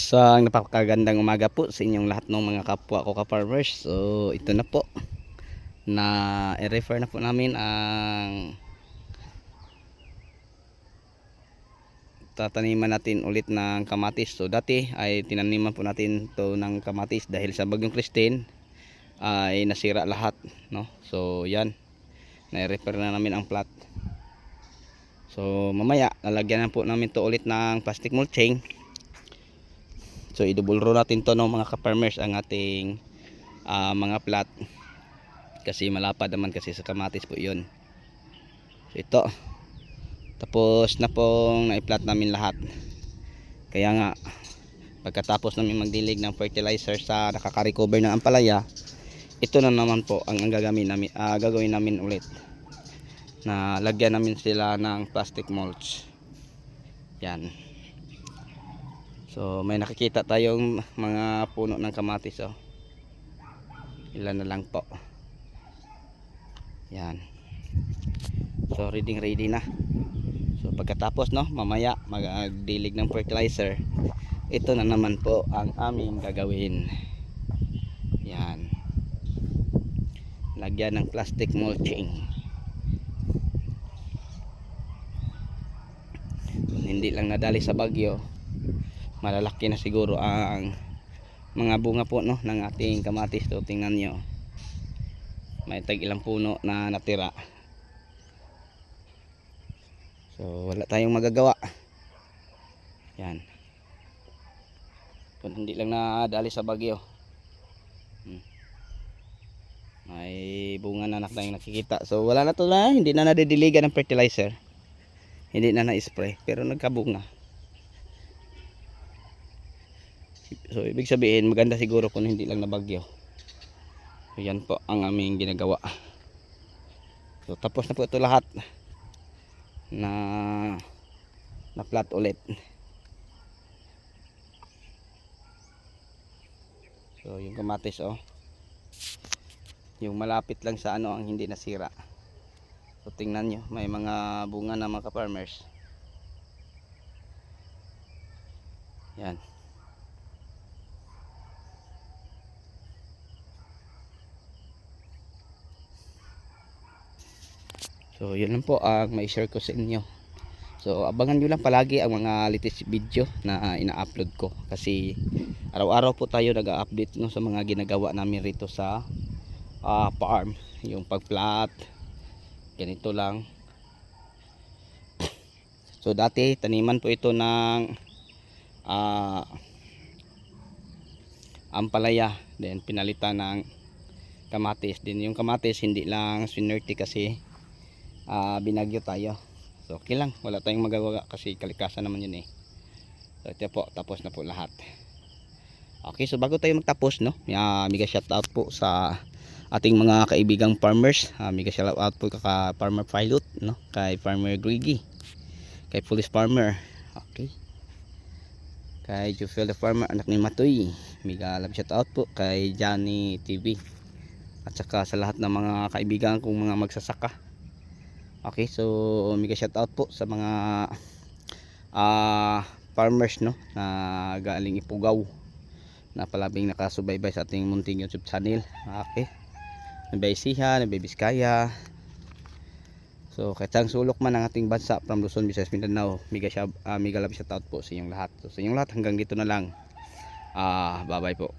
Isang napakagandang umaga po sa inyong lahat ng mga kapwa ko ka-farmers. So, ito na po. Na i-refer na po namin ang tataniman natin ulit ng kamatis. So, dati ay tinaniman po natin to ng kamatis dahil sa bagyong Christine ay nasira lahat. No? So, yan. Na-refer na namin ang plot. So, mamaya, lalagyan na po namin to ulit ng plastic mulching. So i-double natin to no mga ka-farmers ang ating ah, mga plat. Kasi malapad naman kasi sa kamatis po 'yon. So ito. Tapos na pong na-plat namin lahat. Kaya nga pagkatapos namin magdilig ng fertilizer sa nakaka-recover ng ampalaya, ito na naman po ang, ang gagawin namin ah, gagawin namin ulit. Na lagyan namin sila ng plastic mulch. Yan. So may nakikita tayong mga puno ng kamatis oh. Ilan na lang po. Yan. So ready ready na. So pagkatapos no, mamaya magdilig ng fertilizer. Ito na naman po ang aming gagawin. Yan. Lagyan ng plastic mulching. Hindi lang nadali sa bagyo malalaki na siguro ang mga bunga po no ng ating kamatis. So tingnan nyo. May tag ilang puno na natira. So wala tayong magagawa. Yan. Kung hindi lang nadali sa bagyo. Hmm. may bunga na tayong nakikita. So wala na to na. Hindi na nadidiligan ng fertilizer. Hindi na na-spray. Pero nagkabunga So ibig sabihin maganda siguro kung hindi lang nabagyo. So yan po ang aming ginagawa. So tapos na po ito lahat na na plat ulit. So yung kamatis oh. Yung malapit lang sa ano ang hindi nasira. So tingnan nyo may mga bunga na mga farmers Yan. So yun lang po ang may share ko sa inyo. So abangan nyo lang palagi ang mga latest video na uh, ina-upload ko kasi araw-araw po tayo nag-update no sa mga ginagawa namin rito sa uh, farm, yung pagplat. Ganito lang. So dati taniman po ito ng uh, ampalaya then pinalitan ng kamatis. Din yung kamatis hindi lang swinerte kasi uh, binagyo tayo. So okay lang. Wala tayong magagawa kasi kalikasan naman yun eh. So ito po tapos na po lahat. Okay so bago tayo magtapos no? Uh, mega shout out po sa ating mga kaibigang farmers. Uh, mega shout out po kaka farmer pilot no? Kay farmer Griggy. Kay police farmer. Okay. Kay Jufel the farmer anak ni Matoy. Mega love shout out po kay Johnny TV at saka sa lahat ng mga kaibigan kong mga magsasaka Okay, so mega shout out po sa mga uh, farmers no na galing Ipugaw na palabing nakasubaybay sa ating munting YouTube channel. Okay. Nabaysiha, Nabaybiskaya. So, kahit sulok man ang ating bansa from Luzon, Visayas, Mindanao, mega, shout, uh, mega love shout out po sa inyong lahat. So, sa inyong lahat hanggang dito na lang. Ah, uh, bye-bye po.